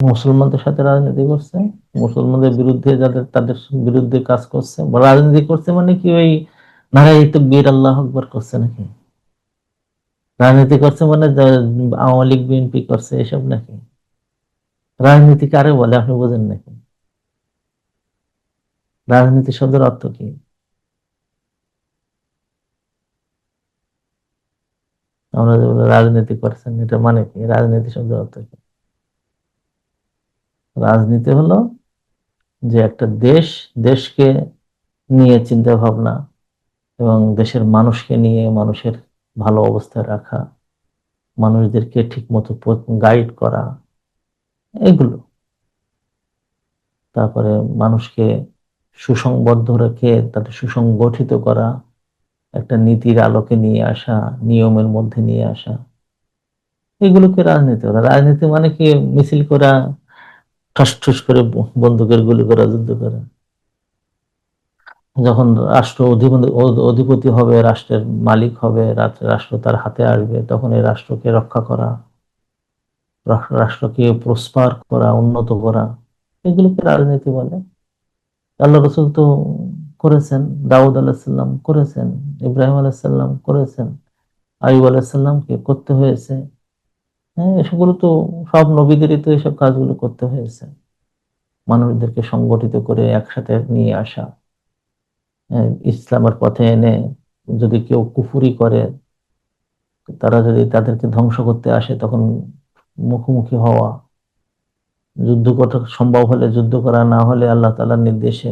মুসলমানদের সাথে রাজনীতি করছে, মুসলমানদের বিরুদ্ধে যাদের, তাদের বিরুদ্ধে কাজ করছে রাজনীতি করছে মানে কি ওই নারাই তো বীর আল্লাহ আকবর করছে নাকি? রাজনীতি করছে মানে আওয়ামী লীগ, বিএনপি করছে এসব নাকি? রাজনীতি কারে বলে আপনি বোঝেন নাকি? রাজনীতি শব্দের অর্থ কি? আমরা রাজনীতি করছেন, এটা মানে কি? রাজনীতি শব্দের অর্থ কি? রাজনীতি হলো যে একটা দেশ, দেশকে নিয়ে চিন্তা ভাবনা এবং দেশের মানুষকে নিয়ে মানুষের ভালো অবস্থায় রাখা, মানুষদেরকে ঠিক মতো গাইড করা, এগুলো। তারপরে মানুষকে সুসংবদ্ধ রেখে তাদের সুসংগঠিত করা, একটা নীতির আলোকে নিয়ে আসা, নিয়মের মধ্যে নিয়ে আসা। এগুলোকে রাজনীতি রাজনীতি মানে কি? মিছিল করা ঠাস ঠুস করে বন্দুকের গুলি করা যুদ্ধ করা। যখন রাষ্ট্র অধিপতি হবে, রাষ্ট্রের মালিক হবে রাষ্ট্র তার হাতে আসবে, তখন এই রাষ্ট্রকে রক্ষা করা রাষ্ট্রকে প্রস্পার করা, উন্নত করা, এগুলোকে রাজনীতি বলে। আল্লাহ রসুল তো করেছেন, দাউদ আলাহিসাল্লাম করেছেন, ইব্রাহিম আলাহিসাল্লাম করেছেন আইব আলাহিসাল্লামকে করতে হয়েছে। হ্যাঁ এসবগুলো তো সব নবীদেরই তো এসব কাজগুলো করতে হয়েছে। মানুষদেরকে সংগঠিত করে একসাথে নিয়ে আসা। হ্যাঁ, ইসলামের পথে এনে যদি কেউ কুফুরি করে তারা যদি তাদেরকে ধ্বংস করতে আসে তখন মুখোমুখি হওয়া যুদ্ধ করা সম্ভব হলে যুদ্ধ করা না হলে আল্লাহ তালার নির্দেশে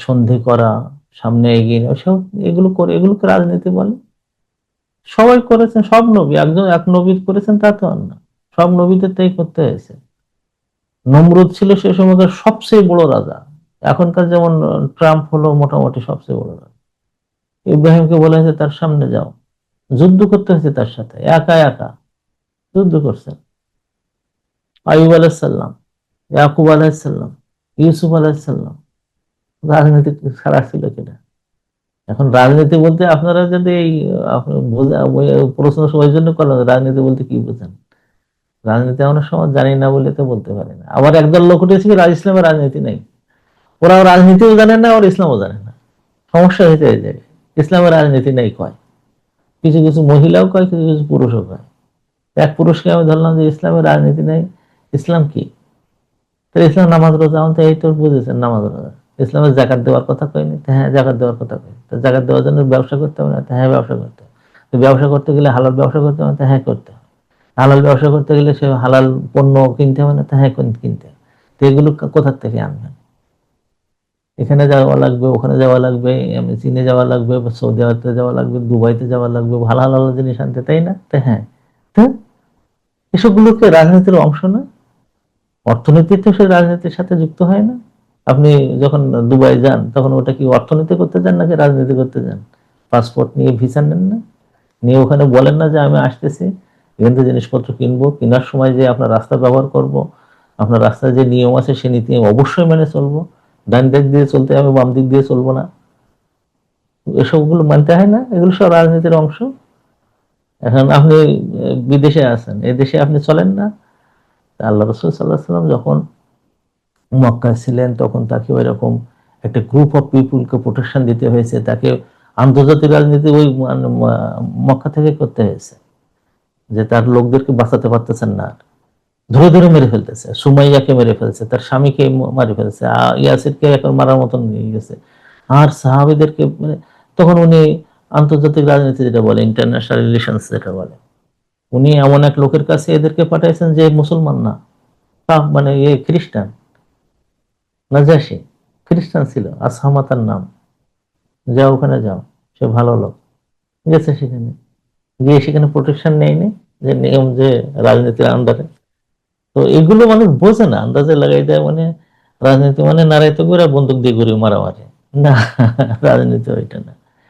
সন্ধি করা সামনে এগিয়ে নেওয়া সব এগুলো করে এগুলোকে রাজনীতি বলে। সবাই করেছেন, সব নবী, একজন এক নবী করেছেন তা তো আর না। সব নবীদের তাই করতে হয়েছে। নমরুদ ছিল সে সময়কার সবচেয়ে বড় রাজা। এখনকার যেমন ট্রাম্প হলো মোটামুটি সবচেয়ে বড় রাজা। ইব্রাহিমকে বলা হয়েছে, তার সামনে যাও। যুদ্ধ করতে হয়েছে তার সাথে, একা একা। যুদ্ধ করছেন আইব আলাইসাল্লাম ইয়াকুব আলাইসাল্লাম ইউসুফ আলাইসাল্লাম রাজনীতি ছাড়া ছিল কিনা। এখন রাজনীতি বলতে আপনারা যদি প্রশ্ন সবাই জন্য করলেন রাজনীতি বলতে কি বোঝেন? রাজনীতি অনেক সময় জানি না বলে তো বলতে পারি না। আবার একদল লোক উঠেছে ইসলামের রাজনীতি নেই? ওরা রাজনীতিও জানে না ওর ইসলামও জানে না। সমস্যা হয়েছে এই জায়গায়। ইসলামের রাজনীতি নেই কয়। কিছু কিছু মহিলাও কয়, কিছু কিছু পুরুষও কয়। এক পুরুষকে আমি ধরলাম যে, ইসলামের রাজনীতি নেই। ইসলাম কি? তো ইসলাম নামাজ রোজা আমাদের এই তো বুঝেছেন, নামাজ রোজা। ইসলামের জাকাত দেওয়ার কথা কয়নি হ্যাঁ জাকাত দেওয়ার কথা কই তো জাকাত দেওয়ার জন্য ব্যবসা করতে হবে না হ্যাঁ ব্যবসা করতে হবে। ব্যবসা করতে গেলে হালাল ব্যবসা করতে হবে হ্যাঁ করতে হবে। হালাল ব্যবসা করতে গেলে সে হালাল পণ্য কিনতে হবে না হ্যাঁ কিনতে হবে। তো এগুলো কোথার থেকে আনবেন? এখানে যাওয়া লাগবে, ওখানে যাওয়া লাগবে চীনে যাওয়া লাগবে সৌদি আরবে যাওয়া লাগবে, দুবাইতে যাওয়া লাগবে ভালো ভালো জিনিস আনতে, তাই না? তো হ্যাঁ। তো এসবগুলোকে রাজনীতির অংশ না? অর্থনীতি তো সে রাজনীতির সাথে যুক্ত হয় না? আপনি যখন দুবাই যান, তখন ওটা কি অর্থনীতি করতে যান নাকি রাজনীতি করতে যান? পাসপোর্ট নিয়ে ভিসা নেন না? নিয়ে ওখানে বলেন না যে আমি আসতেছি, এখান জিনিসপত্র কিনবো, কেনার সময় যে আপনার রাস্তা ব্যবহার করব, আপনার রাস্তায় যে নিয়ম আছে সে নীতি আমি অবশ্যই মেনে চলবো। ডান দিক দিয়ে চলতে হবে বাম দিক দিয়ে চলবো না। এসবগুলো মানতে হয় না, এগুলো সব রাজনীতির অংশ। এখন আপনি বিদেশে আছেন এই দেশে আপনি চলেন না। আল্লাহ রসুল সাল্লাহ সাল্লাম যখন মক্কায় ছিলেন, তখন তাকে ওই রকম একটা গ্রুপ অফ পিপুলকে প্রোটেকশন দিতে হয়েছে, তাকে আন্তর্জাতিক রাজনীতি ওই মক্কা থেকে করতে হয়েছে, যে তার লোকদেরকে বাঁচাতে পারতেছেন না। ধরে ধরে মেরে ফেলতেছে, সুমাইয়াকে মেরে ফেলছে, তার স্বামীকে মারে ফেলছে ইয়াসিরকে এখন মারার মতন নিয়ে গেছে আর সাহাবিদেরকে মানে তখন উনি আন্তর্জাতিক রাজনীতি যেটা বলে ইন্টারন্যাশনাল রিলেশনস যেটা বলে, উনি এমন এক লোকের কাছে এদেরকে পাঠাইছেন যে মুসলমান না মানে এ খ্রিস্টান নাজাসি, খ্রিস্টান ছিল আসহামাতার নাম। যাও ওখানে যাও, সে ভালো লোক। গেছে সেখানে। গিয়ে সেখানে প্রোটেকশন নেয়নি, যে নিয়ম, যে রাজনীতির আন্ডারে তো এগুলো মানুষ বোঝে না, আন্দাজে লাগাই দেয় মানে রাজনীতি মানে নারায়ণ করে বন্দুক দিয়ে ঘুরে মারামারি। না, রাজনীতি ওইটা না।